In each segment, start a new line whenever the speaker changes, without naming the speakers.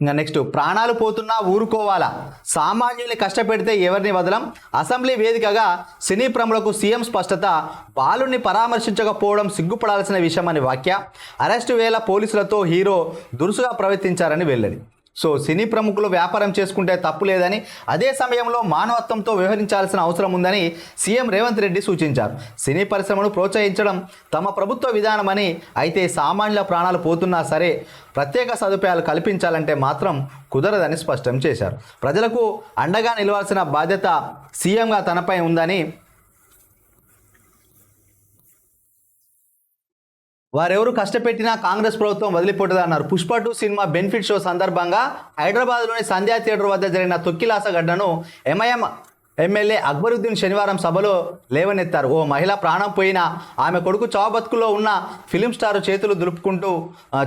ఇంకా నెక్స్ట్ ప్రాణాలు పోతున్నా ఊరుకోవాలా? సామాన్యుల్ని కష్టపెడితే ఎవరిని వదలం? అసెంబ్లీ వేదికగా సినీ ప్రములకు సీఎం స్పష్టత బాలుని పరామర్శించకపోవడం సిగ్గుపడాల్సిన విషయం అని వాక్య అరెస్టు వేళ పోలీసులతో హీరో దురుసుగా ప్రవర్తించారని వెల్లడి. సో సినీ ప్రముఖులు వ్యాపారం చేసుకుంటే తప్పు లేదని అదే సమయంలో మానవత్వంతో వ్యవహరించాల్సిన అవసరం ఉందని సీఎం రేవంత్ రెడ్డి సూచించారు. సినీ పరిశ్రమను ప్రోత్సహించడం తమ ప్రభుత్వ విధానమని అయితే సామాన్యుల ప్రాణాలు పోతున్నా సరే ప్రత్యేక సదుపాయాలు కల్పించాలంటే మాత్రం కుదరదని స్పష్టం చేశారు. ప్రజలకు అండగా నిలవాల్సిన బాధ్యత సీఎంగా తనపై ఉందని వారెవరు కష్టపెట్టినా కాంగ్రెస్ ప్రభుత్వం వదిలిపోతుందన్నారు Pushpa two cinema benefit show సందర్భంగా హైదరాబాద్లోని సంధ్యా థియేటర్ వద్ద జరిగిన తొక్కిలాస గడ్డను ఎంఐఎం ఎమ్మెల్యే అక్బరుద్దీన్ శనివారం సభలో లేవనెత్తారు. ఓ మహిళ ప్రాణం పోయినా ఆమె కొడుకు చావబతుకులో ఉన్న ఫిలిం స్టార్ చేతులు దులుపుకుంటూ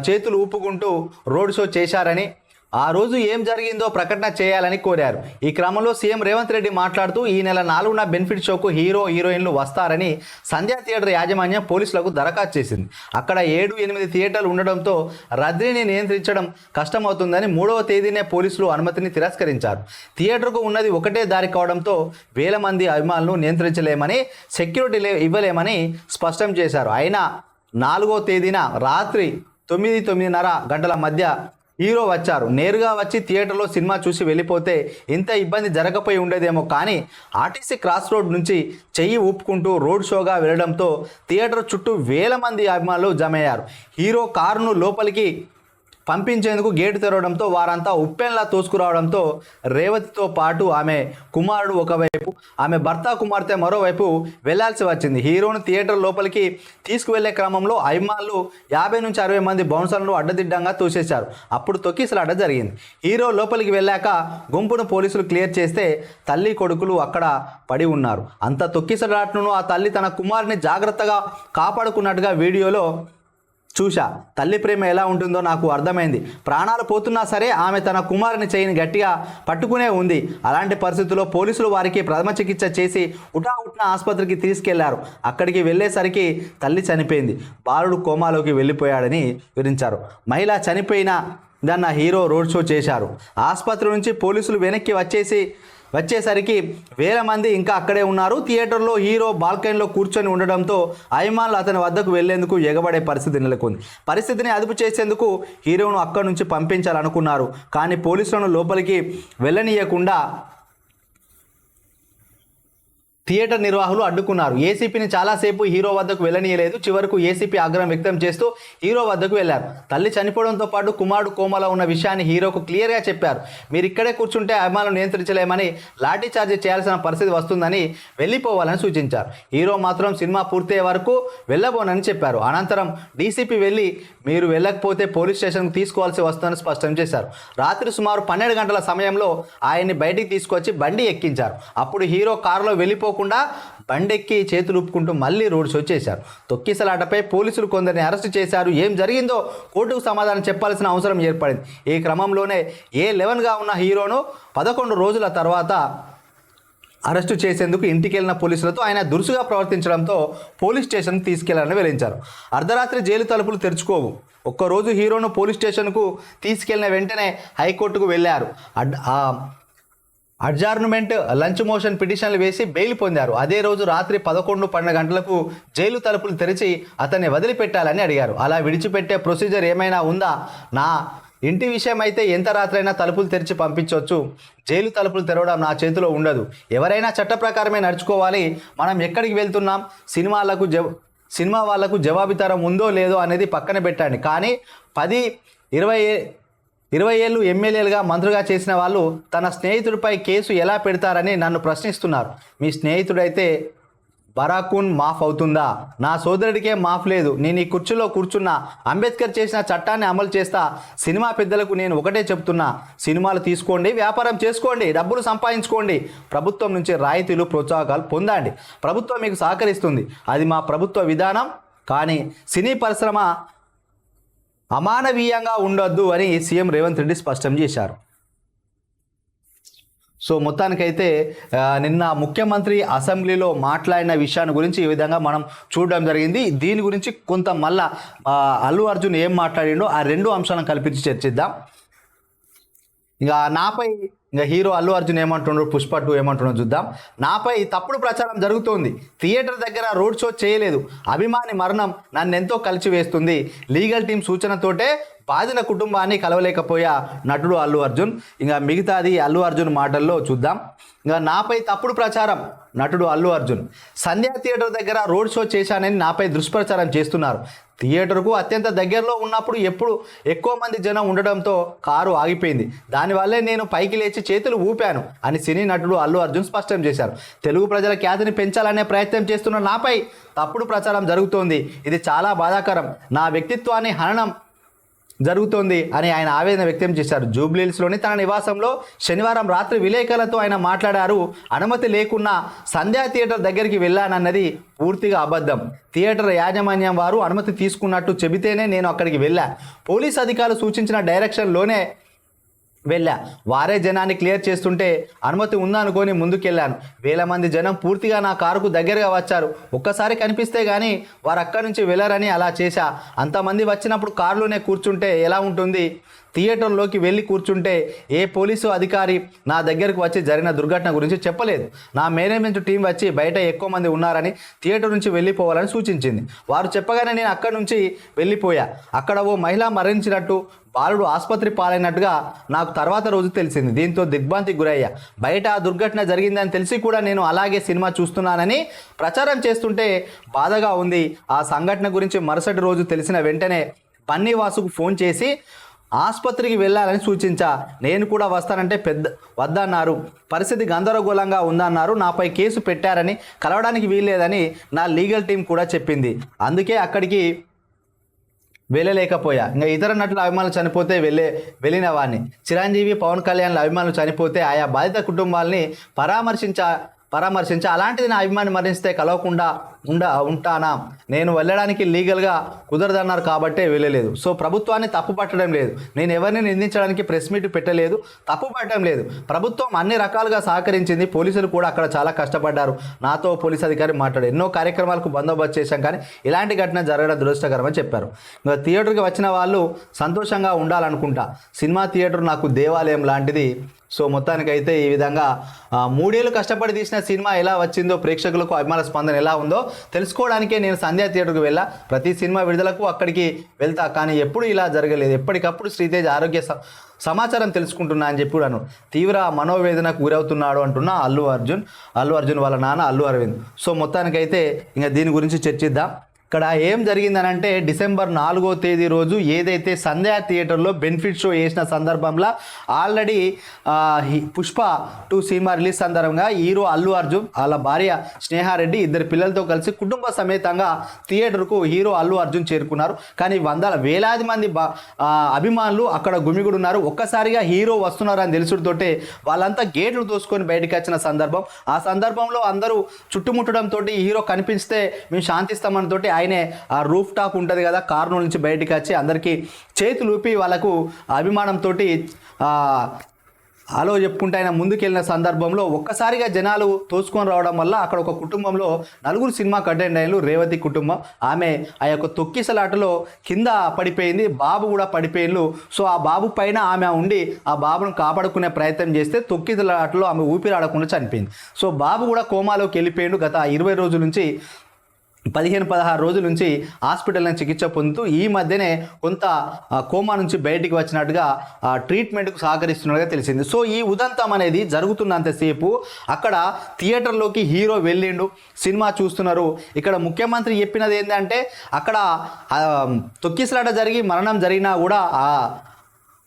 చేతులు ఊపుకుంటూ రోడ్ షో చేశారని ఆ రోజు ఏం జరిగిందో ప్రకటన చేయాలని కోరారు. ఈ క్రమంలో సీఎం రేవంత్ రెడ్డి మాట్లాడుతూ ఈ నెల నాలుగున బెనిఫిట్ షోకు హీరో హీరోయిన్లు వస్తారని సంధ్యా థియేటర్ యాజమాన్యం పోలీసులకు దరఖాస్తు చేసింది. అక్కడ ఏడు ఎనిమిది థియేటర్లు ఉండడంతో రద్దీని నియంత్రించడం కష్టమవుతుందని మూడవ తేదీనే పోలీసులు అనుమతిని తిరస్కరించారు. థియేటర్కు ఉన్నది ఒకటే దారి కావడంతో వేల మంది అభిమానులను నియంత్రించలేమని సెక్యూరిటీ లే- ఇవ్వలేమని స్పష్టం చేశారు. అయినా నాలుగో తేదీన రాత్రి తొమ్మిది తొమ్మిదిన్నర గంటల మధ్య హీరో వచ్చారు. నేరుగా వచ్చి థియేటర్లో సినిమా చూసి వెళ్ళిపోతే ఇంత ఇబ్బంది జరగపోయి ఉండేదేమో. కానీ ఆర్టీసీ క్రాస్ రోడ్ నుంచి చెయ్యి ఊపుకుంటూ రోడ్ షోగా వెళ్ళడంతో థియేటర్ చుట్టూ వేల మంది అభిమానులు జమయ్యారు. హీరో కారును లోపలికి పంపించేందుకు గేటు తెరవడంతో వారంతా ఉప్పెన్లా తోసుకురావడంతో రేవతితో పాటు ఆమె కుమారుడు ఒకవైపు ఆమె భర్త కుమార్తె మరోవైపు వెళ్ళాల్సి వచ్చింది. హీరోను థియేటర్ లోపలికి తీసుకువెళ్ళే క్రమంలో అభిమానులు యాభై నుంచి అరవై మంది బౌన్సర్లను అడ్డదిడ్డంగా తోసేశారు. అప్పుడు తొక్కిసలాట జరిగింది. హీరో లోపలికి వెళ్ళాక గుంపును పోలీసులు క్లియర్ చేస్తే తల్లి కొడుకులు అక్కడ పడి ఉన్నారు. అంత తొక్కిసలాటను ఆ తల్లి తన కుమారుని జాగ్రత్తగా కాపాడుకున్నట్టుగా వీడియోలో చూశా తల్లి ప్రేమ ఎలా ఉంటుందో నాకు అర్థమైంది. ప్రాణాలు పోతున్నా సరే ఆమె తన కుమారుని చేయిని గట్టిగా పట్టుకునే ఉంది. అలాంటి పరిస్థితుల్లో పోలీసులు వారికి ప్రథమ చికిత్స చేసి ఉటావుట్న ఆసుపత్రికి తీసుకెళ్ళారు. అక్కడికి వెళ్ళేసరికి తల్లి చనిపోయింది. బాలుడు కోమాలోకి వెళ్ళిపోయాడని వివరించారు. మహిళ చనిపోయిన దన్న హీరో రోడ్ షో చేశారు. ఆసుపత్రి నుంచి పోలీసులు వెనక్కి వచ్చేసి వచ్చేసరికి వేల మంది ఇంకా అక్కడే ఉన్నారు. థియేటర్లో హీరో బాల్కనీలో కూర్చొని ఉండడంతో అభిమానులు అతని వద్దకు వెళ్ళేందుకు ఎగబడే పరిస్థితి నెలకొంది. పరిస్థితిని అదుపు చేసేందుకు హీరోను అక్కడి నుంచి పంపించాలనుకున్నారు. కానీ పోలీసులను లోపలికి వెళ్ళనీయకుండా థియేటర్ నిర్వాహకులు అడ్డుకున్నారు. ఏసీపీని చాలాసేపు హీరో వద్దకు వెళ్ళనీయలేదు. చివరకు ఏసీపీ ఆగ్రహం వ్యక్తం చేస్తూ హీరో వద్దకు వెళ్ళారు తల్లి చనిపోవడంతో పాటు కుమారుడు కోమలో ఉన్న విషయాన్ని హీరోకు క్లియర్గా చెప్పారు. మీరు ఇక్కడే కూర్చుంటే అభిమానులు నియంత్రించలేమని లాఠీ చార్జ్ చేయాల్సిన పరిస్థితి వస్తుందని వెళ్ళిపోవాలని సూచించారు. హీరో మాత్రం సినిమా పూర్తయ్యే వరకు వెళ్ళబోనని చెప్పారు. అనంతరం డీసీపీ వెళ్ళి మీరు వెళ్ళకపోతే పోలీస్ స్టేషన్కు తీసుకోవాల్సి వస్తుందని స్పష్టం చేశారు. రాత్రి సుమారు పన్నెండు గంటల సమయంలో ఆయన్ని బయటికి తీసుకొచ్చి బండి ఎక్కించారు. అప్పుడు హీరో కారులో వెళ్ళిపో వెళ్ళిపోకుండా బండెక్కి చేతులు ఊపుకుంటూ మళ్ళీ రోడ్స్ వచ్చేశారు. తొక్కిసలాటపై పోలీసులు కొందరిని అరెస్టు చేశారు. ఏం జరిగిందో కోర్టుకు సమాధానం చెప్పాల్సిన అవసరం ఏర్పడింది. ఈ క్రమంలోనే ఏ లెవెన్గా ఉన్న హీరోను పదకొండు రోజుల తర్వాత అరెస్టు చేసేందుకు ఇంటికి వెళ్ళిన పోలీసులతో ఆయన దురుసుగా ప్రవర్తించడంతో పోలీస్ స్టేషన్ తీసుకెళ్ళాలని వెలించారు. అర్ధరాత్రి జైలు తలుపులు తెరుచుకోవు. ఒక్కరోజు హీరోను పోలీస్ స్టేషన్కు తీసుకెళ్ళిన వెంటనే హైకోర్టుకు వెళ్ళారు. అడ్ అడ్జార్న్మెంట్ లంచ్ మోషన్ పిటిషన్లు వేసి బెయిల్ పొందారు. అదే రోజు రాత్రి పదకొండు పన్నెండు గంటలకు జైలు తలుపులు తెరిచి అతన్ని వదిలిపెట్టాలని అడిగారు. అలా విడిచిపెట్టే ప్రొసీజర్ ఏమైనా ఉందా? నా ఇంటి విషయం అయితే ఎంత రాత్రైనా తలుపులు తెరిచి పంపించవచ్చు జైలు తలుపులు తెరవడం నా చేతిలో ఉండదు. ఎవరైనా చట్ట ప్రకారమే నడుచుకోవాలి. మనం ఎక్కడికి వెళ్తున్నాం? సినిమాలకు జవ సినిమా వాళ్ళకు జవాబితరం ఉందో లేదో అనేది పక్కన పెట్టండి. కానీ పది ఇరవై ఇరవై ఏళ్ళు ఎమ్మెల్యేలుగా మంత్రులుగా చేసిన వాళ్ళు తన స్నేహితుడిపై కేసు ఎలా పెడతారని నన్ను ప్రశ్నిస్తున్నారు. మీ స్నేహితుడైతే బరాకూన్ మాఫ్ అవుతుందా? నా సోదరుడికే మాఫ్ లేదు. నేను ఈ కుర్చీలో కూర్చున్నా. అంబేద్కర్ చేసిన చట్టాన్ని అమలు చేస్తా. సినిమా పెద్దలకు నేను ఒకటే చెప్తున్నా. సినిమాలు తీసుకోండి వ్యాపారం చేసుకోండి డబ్బులు సంపాదించుకోండి. ప్రభుత్వం నుంచి రాయితీలు ప్రోత్సాహకాలు పొందండి. ప్రభుత్వం మీకు సహకరిస్తుంది. అది మా ప్రభుత్వ విధానం. కానీ సినీ పరిశ్రమ అమానవీయంగా ఉండొద్దు అని సీఎం రేవంత్ రెడ్డి స్పష్టం చేశారు. సో మొత్తానికైతే నిన్న ముఖ్యమంత్రి అసెంబ్లీలో మాట్లాడిన విషయాన్ని గురించి ఈ విధంగా మనం చూడడం జరిగింది. దీని గురించి కొంత మళ్ళా అల్లు అర్జున్ ఏం మాట్లాడిండో ఆ రెండు అంశాలను కల్పించి చర్చిద్దాం. ఇక నాపై ఇంకా హీరో అల్లు అర్జున్ ఏమంటుండ్రు పుష్ప టూ ఏమంటుండో చూద్దాం. నాపై తప్పుడు ప్రచారం జరుగుతోంది. థియేటర్ దగ్గర రోడ్ షో చేయలేదు. అభిమాని మరణం నన్ను ఎంతో కలిసి వేస్తుంది. లీగల్ టీం సూచనతోటే బాధిన కుటుంబాన్ని కలవలేకపోయా నటుడు అల్లు అర్జున్. ఇంకా మిగతాది అల్లు అర్జున్ మాటల్లో చూద్దాం. ఇంకా నాపై తప్పుడు ప్రచారం. నటుడు అల్లు అర్జున్. సంధ్యా థియేటర్ దగ్గర రోడ్ షో చేశానని నాపై దుష్ప్రచారం చేస్తున్నారు. థియేటర్కు అత్యంత దగ్గరలో ఉన్నప్పుడు ఎప్పుడు ఎక్కువ మంది జనం ఉండడంతో కారు ఆగిపోయింది. దానివల్లే నేను పైకి లేచి చేతులు ఊపాను అని సినీ నటుడు అల్లు అర్జున్ స్పష్టం చేశారు. తెలుగు ప్రజల ఖ్యాతిని పెంచాలనే ప్రయత్నం చేస్తున్న నాపై తప్పుడు ప్రచారం జరుగుతోంది. ఇది చాలా బాధాకరం. నా వ్యక్తిత్వాన్ని హననం జరుగుతోంది అని ఆయన ఆవేదన వ్యక్తం చేశారు. జూబ్లీహిల్స్లోని తన నివాసంలో శనివారం రాత్రి విలేకరులతో ఆయన మాట్లాడారు. అనుమతి లేకున్నా సంధ్యా థియేటర్ దగ్గరికి వెళ్ళానన్నది పూర్తిగా అబద్ధం. థియేటర్ యాజమాన్యం వారు అనుమతి తీసుకున్నట్టు చెబితేనే నేను అక్కడికి వెళ్ళా. పోలీస్ అధికారులు సూచించిన డైరెక్షన్లోనే వెళ్ళా. వారే జనాన్ని క్లియర్ చేస్తుంటే అనుమతి ఉందనుకొని ముందుకెళ్ళాను. వేల మంది జనం పూర్తిగా నా కారుకు దగ్గరగా వచ్చారు. ఒక్కసారి కనిపిస్తే కానీ వారు అక్కడి నుంచి వెళ్ళరని అలా చేశా. అంతమంది వచ్చినప్పుడు కారులోనే కూర్చుంటే ఎలా ఉంటుంది? థియేటర్లోకి వెళ్ళి కూర్చుంటే ఏ పోలీసు అధికారి నా దగ్గరకు వచ్చి జరిగిన దుర్ఘటన గురించి చెప్పలేదు. నా మేనేజ్మెంట్ టీం వచ్చి బయట ఎక్కువ మంది ఉన్నారని థియేటర్ నుంచి వెళ్ళిపోవాలని సూచించింది. వారు చెప్పగానే నేను అక్కడి నుంచి వెళ్ళిపోయా. అక్కడ ఓ మహిళ మరణించినట్టు బాలుడు ఆసుపత్రి పాలైనట్టుగా నాకు తర్వాత రోజు తెలిసింది. దీంతో దిగ్భ్రాంతికి గురయ్యా. బయట ఆ దుర్ఘటన జరిగిందని తెలిసి కూడా నేను అలాగే సినిమా చూస్తున్నానని ప్రచారం చేస్తుంటే బాధగా ఉంది. ఆ సంఘటన గురించి మరుసటి రోజు తెలిసిన వెంటనే పన్నీవాసుకు ఫోన్ చేసి ఆసుపత్రికి వెళ్ళాలని సూచించా. నేను కూడా వస్తానంటే పెద్ద వద్దన్నారు. పరిస్థితి గందరగోళంగా ఉందన్నారు. నాపై కేసు పెట్టారని కలవడానికి వీల్లేదని నా లీగల్ టీం కూడా చెప్పింది. అందుకే అక్కడికి వెళ్ళలేకపోయా. ఇంకా ఇతర నటుల అభిమానులు చనిపోతే వెళ్ళే వెళ్ళిన వాడిని చిరంజీవి పవన్ కళ్యాణ్ల అభిమానులు చనిపోతే ఆయా బాధిత కుటుంబాల్ని పరామర్శించ పరామర్శించ. అలాంటిది నా అభిమాని మరణిస్తే కలవకుండా ఉండ ఉంటానా? నేను వెళ్ళడానికి లీగల్గా కుదరదన్నారు కాబట్టే వెళ్ళలేదు. సో ప్రభుత్వాన్ని తప్పు పట్టడం లేదు. నేను ఎవరిని నిందించడానికి ప్రెస్ మీట్ పెట్టలేదు తప్పు పట్టడం లేదు. ప్రభుత్వం అన్ని రకాలుగా సహకరించింది పోలీసులు కూడా అక్కడ చాలా కష్టపడ్డారు. నాతో పోలీస్ అధికారి మాట్లాడు ఎన్నో కార్యక్రమాలకు బందోబస్తు చేశాం కానీ ఇలాంటి ఘటన జరగడం దురదృష్టకరం అని చెప్పారు. ఇంకా థియేటర్కి వచ్చిన వాళ్ళు సంతోషంగా ఉండాలనుకుంటా. సినిమా థియేటర్ నాకు దేవాలయం లాంటిది. సో మొత్తానికైతే ఈ విధంగా మూడేళ్ళు కష్టపడి తీసిన సినిమా ఎలా వచ్చిందో ప్రేక్షకులకు అభిమాన స్పందన ఎలా ఉందో తెలుసుకోవడానికే నేను సంధ్యా థియేటర్కి వెళ్ళా. ప్రతి సినిమా విడుదలకు అక్కడికి వెళ్తా. కానీ ఎప్పుడు ఇలా జరగలేదు. ఎప్పటికప్పుడు శ్రీతేజ్ ఆరోగ్య స- సమాచారం తెలుసుకుంటున్నా అని చెప్పి తీవ్ర మనోవేదనకు గురవుతున్నాడు అంటున్న అల్లు అర్జున్. అల్లు అర్జున్ వాళ్ళ నాన్న అల్లు అరవింద్. సో మొత్తానికైతే ఇంకా దీని గురించి చర్చిద్దాం. ఇక్కడ ఏం జరిగిందనంటే డిసెంబర్ నాలుగో తేదీ రోజు ఏదైతే సంధ్యా థియేటర్లో బెనిఫిట్ షో వేసిన సందర్భంలో ఆల్రెడీ పుష్ప టూ సినిమా రిలీజ్ సందర్భంగా హీరో అల్లు అర్జున్ వాళ్ళ భార్య స్నేహారెడ్డి ఇద్దరు పిల్లలతో కలిసి కుటుంబ సమేతంగా థియేటర్కు హీరో అల్లు అర్జున్ చేరుకున్నారు. కానీ వందల వేలాది మంది బా- అభిమానులు అక్కడ గుమిగుడున్నారు. ఒక్కసారిగా హీరో వస్తున్నారని తెలుసుడుతోటే వాళ్ళంతా గేట్లు తోసుకొని బయటకు వచ్చిన సందర్భం. ఆ సందర్భంలో అందరూ చుట్టుముట్టడంతో హీరో కనిపిస్తే మేము శాంతిస్తామని తోటి ఆయనే ఆ రూఫ్ టాప్ ఉంటుంది కదా కారు నుంచి బయటికి వచ్చి అందరికీ చేతులు ఊపి వాళ్ళకు అభిమానంతో హలో చెప్పుకుంటే ఆయన ముందుకెళ్ళిన సందర్భంలో ఒక్కసారిగా జనాలు తోసుకొని రావడం వల్ల అక్కడ ఒక కుటుంబంలో నలుగురు సినిమా అటెండ్ అయ్యారు రేవతి కుటుంబం. ఆమె ఆ యొక్క తొక్కిసలాటలో కింద పడిపోయింది బాబు కూడా పడిపోయిండు. సో ఆ బాబు పైన ఆమె ఉండి ఆ బాబును కాపాడుకునే ప్రయత్నం చేస్తే తొక్కిసలాటలో ఆమె ఊపిరాడకుండా చనిపోయింది. సో బాబు కూడా కోమాలోకి వెళ్ళిపోయిండు. గత ఇరవై రోజుల నుంచి పదిహేను పదహారు రోజుల నుంచి హాస్పిటల్లో చికిత్స పొందుతూ ఈ మధ్యనే కొంత కోమా నుంచి బయటికి వచ్చినట్టుగా ట్రీట్మెంట్కు సహకరిస్తున్నట్టుగా తెలిసింది. సో ఈ ఉదంతం అనేది జరుగుతున్నంతసేపు అక్కడ థియేటర్లోకి హీరో వెళ్ళిండు. సినిమా చూస్తున్నారు. ఇక్కడ ముఖ్యమంత్రి చెప్పినది ఏంటంటే అక్కడ తొక్కిసలాట జరిగి మరణం జరిగినా కూడా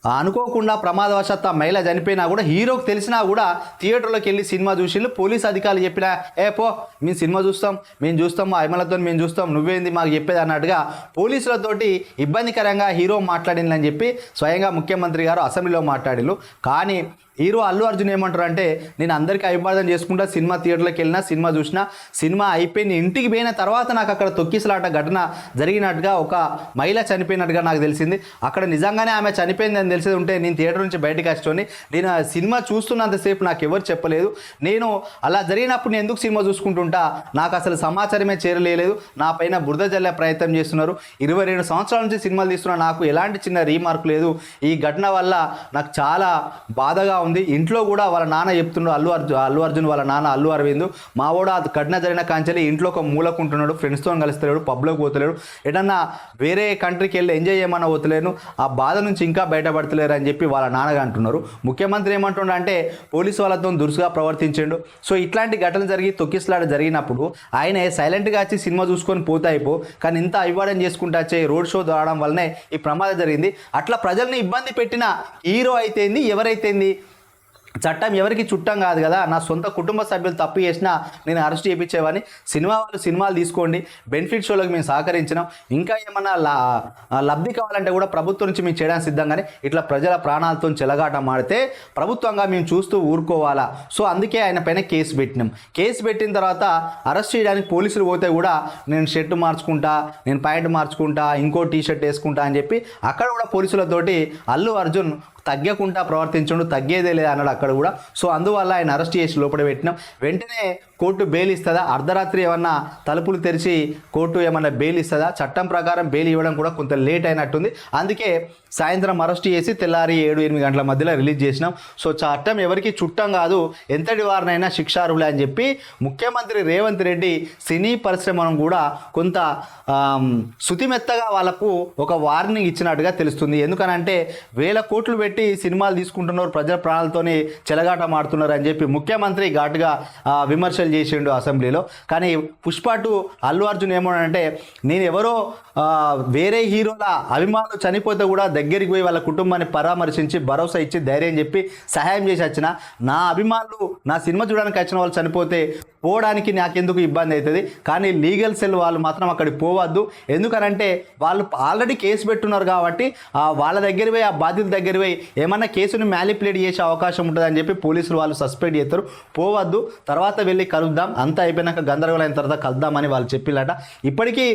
అనుకోకుండా ప్రమాదవశాత్తు ఆ మహిళ చనిపోయినా కూడా హీరోకి తెలిసినా కూడా థియేటర్లోకి వెళ్ళి సినిమా చూసిళ్ళు పోలీస్ అధికారులు చెప్పినా ఏ పో మేము సినిమా చూస్తాం మేము చూస్తాం మా అభిమానులతో మేము చూస్తాం నువ్వేంది మాకు చెప్పేది అన్నట్టుగా పోలీసులతోటి ఇబ్బందికరంగా హీరో మాట్లాడిందని చెప్పి స్వయంగా ముఖ్యమంత్రి గారు అసెంబ్లీలో మాట్లాడిళ్ళు కానీ హీరో అల్లు అర్జున్ ఏమంటారు అంటే నేను అందరికీ అభివాదం చేసుకుంటా సినిమా థియేటర్లోకి వెళ్ళినా సినిమా చూసినా సినిమా అయిపోయిన ఇంటికి పోయిన తర్వాత నాకు అక్కడ తొక్కిసలాట ఘటన జరిగినట్టుగా ఒక మహిళ చనిపోయినట్టుగా నాకు తెలిసింది. అక్కడ నిజంగానే ఆమె చనిపోయింది అని తెలిసేది ఉంటే నేను థియేటర్ నుంచి బయటకు వచ్చి నేను ఆ సినిమా చూస్తున్నంతసేపు నాకు ఎవరు చెప్పలేదు. నేను అలా జరిగినప్పుడు నేను ఎందుకు సినిమా చూసుకుంటుంటా? నాకు అసలు సమాచారమే చేరలేదు నా పైన బురద జల్లే ప్రయత్నం చేస్తున్నారు. ఇరవై రెండు సంవత్సరాల నుంచి సినిమాలు తీస్తున్నా నాకు ఎలాంటి చిన్న రీమార్క్ లేదు. ఈ ఘటన వల్ల నాకు చాలా బాధగా ఉంది. ఇంట్లో కూడా వాళ్ళ నాన్న చెప్తున్నాడు అల్లు అర్జున్ అల్లు అర్జున్ వాళ్ళ నాన్న అల్లు అరవింద్ మా వాడు ఆ జరిగిన కాంచెలి ఇంట్లో ఒక మూలకుంటున్నాడు ఫ్రెండ్స్తో కలిస్తలేడు పబ్లోకి పోతలేడు. ఎటన్నా వేరే కంట్రీకి వెళ్ళి ఎంజాయ్ చేయమన్నా పోతలేను ఆ బాధ నుంచి ఇంకా బయటపడతలేరు అని చెప్పి వాళ్ళ నాన్నగా అంటున్నారు. ముఖ్యమంత్రి ఏమంటున్నాడు అంటే పోలీసు వాళ్ళతో దురుసుగా ప్రవర్తించాడు. సో ఇట్లాంటి ఘటనలు జరిగి తొక్కిసలాట జరిగినప్పుడు ఆయన సైలెంట్గా వచ్చి సినిమా చూసుకొని పోతే అయిపో కానీ ఇంత అవివాదం చేసుకుంటా వచ్చే రోడ్ షో రావడం వల్లనే ఈ ప్రమాదం జరిగింది. అట్లా ప్రజల్ని ఇబ్బంది పెట్టిన హీరో అయితేంది ఎవరైతేంది చట్టం ఎవరికి చుట్టం కాదు కదా. నా సొంత కుటుంబ సభ్యులు తప్పు చేసినా నేను అరెస్ట్ చేయించేవాడిని. సినిమా వాళ్ళు సినిమాలు తీసుకోండి. బెనిఫిట్ షోలకు మేము సహకరించినాం. ఇంకా ఏమన్నా లా లబ్ధి కావాలంటే కూడా ప్రభుత్వం నుంచి మేము చేయడానికి సిద్ధంగానే ఇట్లా ప్రజల ప్రాణాలతో చెలగాట మాడితే ప్రభుత్వంగా మేము చూస్తూ ఊరుకోవాలా? సో అందుకే ఆయన పైన కేసు పెట్టినాం. కేసు పెట్టిన తర్వాత అరెస్ట్ చేయడానికి పోలీసులు పోతే కూడా నేను షర్ట్ మార్చుకుంటా నేను ప్యాంట్ మార్చుకుంటా ఇంకో టీ షర్ట్ వేసుకుంటా అని చెప్పి అక్కడ కూడా పోలీసులతోటి అల్లు అర్జున్ తగ్గకుండా ప్రవర్తించండు తగ్గేదే లేదు అన్నాడు అక్కడ కూడా. సో అందువల్ల ఆయన అరెస్ట్ చేసి లోపల పెట్టినాం. వెంటనే కోర్టు బెయిల్ ఇస్తుందా? అర్ధరాత్రి ఏమన్నా తలుపులు తెరిచి కోర్టు ఏమన్నా బెయిల్ ఇస్తుందా? చట్టం ప్రకారం బెయిల్ ఇవ్వడం కూడా కొంత లేట్ అయినట్టుంది. అందుకే సాయంత్రం అరెస్ట్ చేసి తెల్లారి ఏడు ఎనిమిది గంటల మధ్యలో రిలీజ్ చేసినాం. సో చట్టం ఎవరికి చుట్టం కాదు ఎంతటి వారినైనా శిక్షార్హులే అని చెప్పి ముఖ్యమంత్రి రేవంత్ రెడ్డి సినీ పరిశ్రమను కూడా కొంత శుతిమెత్తగా వాళ్ళకు ఒక వార్నింగ్ ఇచ్చినట్టుగా తెలుస్తుంది. ఎందుకనంటే వేల కోట్లు పెట్టి పెట్టి సినిమాలు తీసుకుంటున్నారు ప్రజల ప్రాణాలతోని చెలగాట మాడుతున్నారు అని చెప్పి ముఖ్యమంత్రి ఘాటుగా విమర్శలు చేసిండు అసెంబ్లీలో. కానీ పుష్ప టూ అల్లు అర్జున్ ఏమన్నాడంటే నేను ఎవరో వేరే హీరోల అభిమానులు చనిపోతే కూడా దగ్గరికి పోయి వాళ్ళ కుటుంబాన్ని పరామర్శించి భరోసా ఇచ్చి ధైర్యం చెప్పి సహాయం చేసి వచ్చిన నా అభిమానులు నా సినిమా చూడడానికి వచ్చిన వాళ్ళు చనిపోతే పోవడానికి నాకెందుకు ఇబ్బంది అవుతుంది? కానీ లీగల్ సెల్ వాళ్ళు మాత్రం అక్కడికి పోవద్దు. ఎందుకనంటే వాళ్ళు ఆల్రెడీ కేసు పెట్టున్నారు కాబట్టి వాళ్ళ దగ్గర పోయి ఆ బాధితుల దగ్గర పోయి ఏమన్నా కేసుని మ్యాలిపులేట్ చేసే అవకాశం ఉంటుందని చెప్పి పోలీసులు వాళ్ళు సస్పెండ్ చేస్తారు. పోవద్దు తర్వాత వెళ్ళి కలుద్దాం అంతా అయిపోయినాక గందరగోళం అయిన తర్వాత కలుద్దామని వాళ్ళు చెప్పిల్లట. ఇప్పటికీ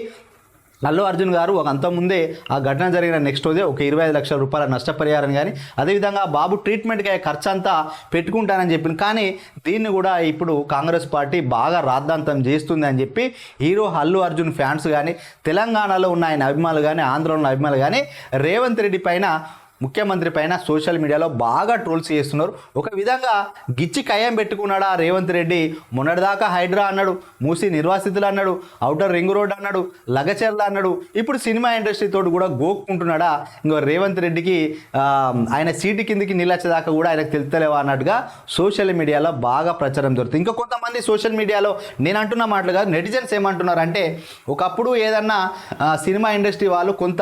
అల్లు అర్జున్ గారు ఒక అంతకుముందే ఆ ఘటన జరిగిన నెక్స్ట్ రోజే ఒక ఇరవై ఐదు లక్షల రూపాయల నష్టపరిహారం కానీ అదేవిధంగా బాబు ట్రీట్మెంట్కి అయ్యే ఖర్చు అంతా పెట్టుకుంటానని చెప్పింది కానీ దీన్ని కూడా ఇప్పుడు కాంగ్రెస్ పార్టీ బాగా రాద్ధాంతం చేస్తుంది అని చెప్పి హీరో అల్లు అర్జున్ ఫ్యాన్స్ కానీ తెలంగాణలో ఉన్న ఆయన అభిమానులు కానీ ఆంధ్రలో ఉన్న అభిమానులు కానీ రేవంత్ రెడ్డి పైన ముఖ్యమంత్రి పైన సోషల్ మీడియాలో బాగా ట్రోల్స్ చేస్తున్నారు. ఒక విధంగా గిచ్చి కయ్యం పెట్టుకున్నాడా రేవంత్ రెడ్డి. మొన్నటిదాకా హైడ్రా అన్నాడు మూసి నిర్వాసితులు అన్నాడు అవుటర్ రింగ్ రోడ్ అన్నాడు లగచర్ల అన్నాడు. ఇప్పుడు సినిమా ఇండస్ట్రీ కూడా గోక్కుంటున్నాడా? ఇంకో రేవంత్ రెడ్డికి ఆయన సీటు కిందికి నిలచేదాకా కూడా ఆయనకు తెలుస్తలేవా అన్నట్టుగా సోషల్ మీడియాలో బాగా ప్రచారం దొరుకుతుంది ఇంకా కొంతమంది సోషల్ మీడియాలో నేను అంటున్న మాటలు కాదు నెటిజన్స్ ఏమంటున్నారంటే ఒకప్పుడు ఏదన్నా సినిమా ఇండస్ట్రీ వాళ్ళు కొంత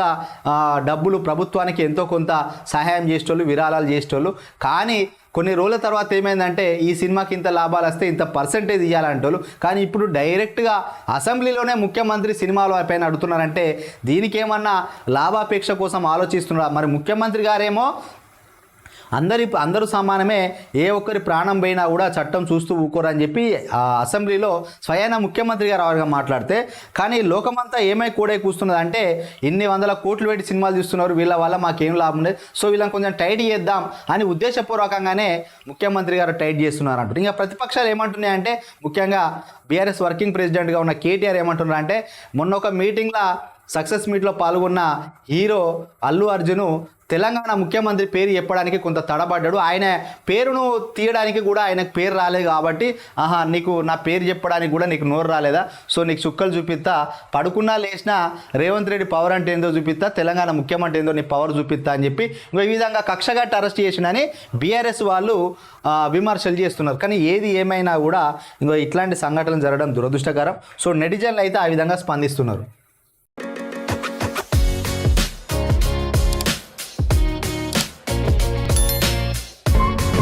డబ్బులు ప్రభుత్వానికి ఎంతో కొంత సహాయం చేసేటోళ్ళు విరాళాలు చేసేటోళ్ళు. కానీ కొన్ని రోజుల తర్వాత ఏమైందంటే ఈ సినిమాకి ఇంత లాభాలు వస్తే ఇంత పర్సంటేజ్ ఇవ్వాలంటోళ్ళు కానీ ఇప్పుడు డైరెక్ట్గా అసెంబ్లీలోనే ముఖ్యమంత్రి సినిమాల పైన అడుగుతున్నారంటే దీనికి ఏమన్నా లాభాపేక్ష కోసం ఆలోచిస్తున్నారా? మరి ముఖ్యమంత్రి గారేమో అందరి అందరూ సమానమే ఏ ఒక్కరి ప్రాణం పోయినా కూడా చట్టం చూస్తూ ఊకోరని చెప్పి ఆ అసెంబ్లీలో స్వయాన ముఖ్యమంత్రి గారు వారుగా మాట్లాడితే కానీ లోకమంతా ఏమై కూడే కూస్తున్నది అంటే ఇన్ని వందల కోట్లు పెట్టి సినిమాలు తీస్తున్నారు వీళ్ళ వల్ల మాకేం లాభం లేదు సో వీళ్ళని కొంచెం టైట్ చేద్దాం అని ఉద్దేశపూర్వకంగానే ముఖ్యమంత్రి గారు టైట్ చేస్తున్నారు అంటారు ఇంకా ప్రతిపక్షాలు ఏమంటున్నాయంటే ముఖ్యంగా బీఆర్ఎస్ వర్కింగ్ ప్రెసిడెంట్గా ఉన్న కేటీఆర్ ఏమంటున్నారు అంటే మొన్న ఒక మీటింగ్లో సక్సెస్ మీట్లో పాల్గొన్న హీరో అల్లు అర్జును తెలంగాణ ముఖ్యమంత్రి పేరు చెప్పడానికి కొంత తడబడ్డాడు. ఆయన పేరును తీయడానికి కూడా ఆయనకు పేరు రాలేదు కాబట్టి ఆహా నీకు నా పేరు చెప్పడానికి కూడా నీకు నోరు రాలేదా? సో నీకు చుక్కలు చూపిస్తా. పడుకున్నా లేచినా రేవంత్ రెడ్డి పవర్ అంటే ఏందో చూపిస్తా తెలంగాణ ముఖ్యమంత్రి ఏందో నీ పవర్ చూపిస్తా అని చెప్పి ఇంకో ఈ విధంగా కక్షగట్టు అరెస్ట్ చేసినని బీఆర్ఎస్ వాళ్ళు విమర్శలు చేస్తున్నారు. కానీ ఏది ఏమైనా కూడా ఇంకో ఇట్లాంటి సంఘటనలు జరగడం దురదృష్టకరం. సో నెటిజన్లు అయితే ఆ విధంగా స్పందిస్తున్నారు.